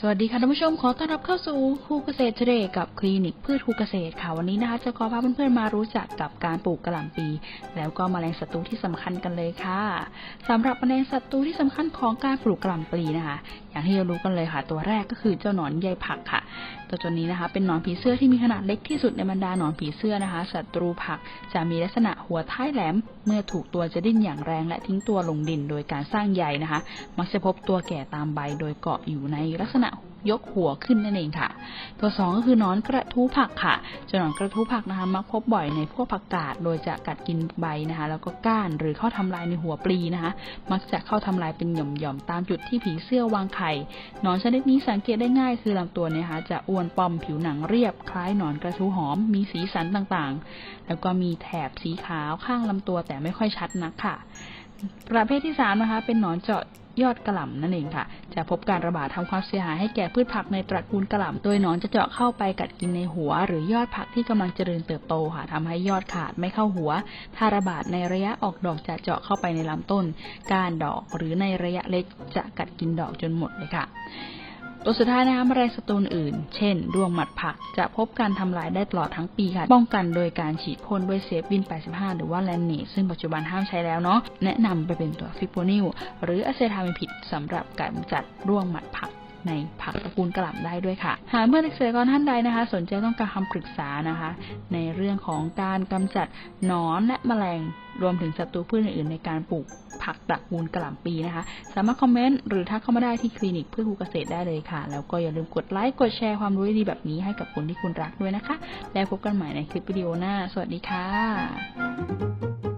สวัสดีค่ะท่านผู้ชมขอต้อนรับเข้าสู่ครูเกษตรเรดกับคลินิกพืชครูเกษตรค่ะวันนี้นะคะจะขอพาเพื่อนๆมารู้จักกับการปลูกกระหล่ำปี แล้วก็แมลงศัตรูที่สำคัญกันเลยค่ะสำหรับแมลงศัตรูที่สำคัญของการปลูกกระหล่ำปีนะคะ อย่างที่เรารู้กันเลยค่ะ ตัวแรกก็คือเจ้าหนอนใยผักค่ะ ตัวตัวนี้นะคะ เป็นหนอนผีเสื้อที่มีขนาดเล็กที่สุดในบรรดาหนอนผีเสื้อนะคะศัตรูผักจะมีลักษณะหัวท้ายแหลม เมื่อถูกตัวจะดิ้นอย่างแรง และทิ้งตัวลงดิน โดยการสร้างใยนะคะ มักจะพบตัวแก่ตามใบโดยเกาะอยู่ในลักษณะ ยกหัวขึ้นนั่นเองค่ะ ตัวสองก็คือนอนกระทู้ผักค่ะจนอนกระทู้ผักนะคะมักพบบ่อยในพวกผักกาดโดยจะกัดกินใบนะคะ แล้วก็ก้านหรือเข้าทำลายในหัวปลีนะคะ มักจะเข้าทำลายเป็นหย่อมๆตามจุดที่ผีเสื้อวางไข่นอนชนิดนี้สังเกตได้ง่ายคือลำตัวเนี่ยนะคะจะอ้วนปอมผิวหนังเรียบ คล้ายหนอนกระทู้หอม มีสีสันต่างๆ แล้วก็มีแถบสีขาวข้างลำตัวแต่ไม่ค่อยชัดนักค่ะ ประเภทที่สามนะคะเป็นหนอนเจาะยอดกระหล่ำนั่นเองค่ะ แต่พบการระบาดทำความเสียหายให้แก่พืชผักในตระกูลกระหล่ำโดยหนอนจะเจาะเข้าไปกัดกินในหัว หรือยอดผักที่กำลังเจริญเติบโตค่ะทำให้ยอดขาดไม่เข้าหัว ถ้าระบาดในระยะออกดอกจะเจาะเข้าไปในลำต้นก้านดอกหรือในระยะเล็กจะกัดกินดอกจนหมดเลยค่ะ ตัวสุดท้ายนะคะแมลงศัตรูอื่น เช่นดวงหมัดผัก จะพบการทำลายได้ตลอดทั้งปีค่ะ ป้องกันโดยการฉีดพ่นด้วยเซฟวิน 85 หรือว่าแลนเนตซึ่งปัจจุบันห้ามใช้แล้วเนาะ แนะนำไปเป็นตัวฟิโปนิลหรืออะเซทามิพิดสำหรับการกำจัดร่วงหมัดผักในผักตระกูลกระหล่ำได้ด้วยค่ะ หากเมื่อเกษตรกรท่านใดนะคะ สนใจต้องการคำปรึกษานะคะ ในเรื่องของการกำจัดหนอนและแมลง รวมถึงศัตรูพืชอื่นๆในการปลูกผักตระกูลกระหล่ำปีนะคะ สามารถคอมเมนต์หรือทักเข้ามาได้ที่คลินิกเพื่อครูเกษตรได้เลยค่ะ แล้วก็อย่าลืมกดไลค์กดแชร์ความรู้ดีๆแบบนี้ให้กับคนที่คุณรักด้วยนะคะ แล้วพบกันใหม่ในคลิปวิดีโอหน้า สวัสดีค่ะ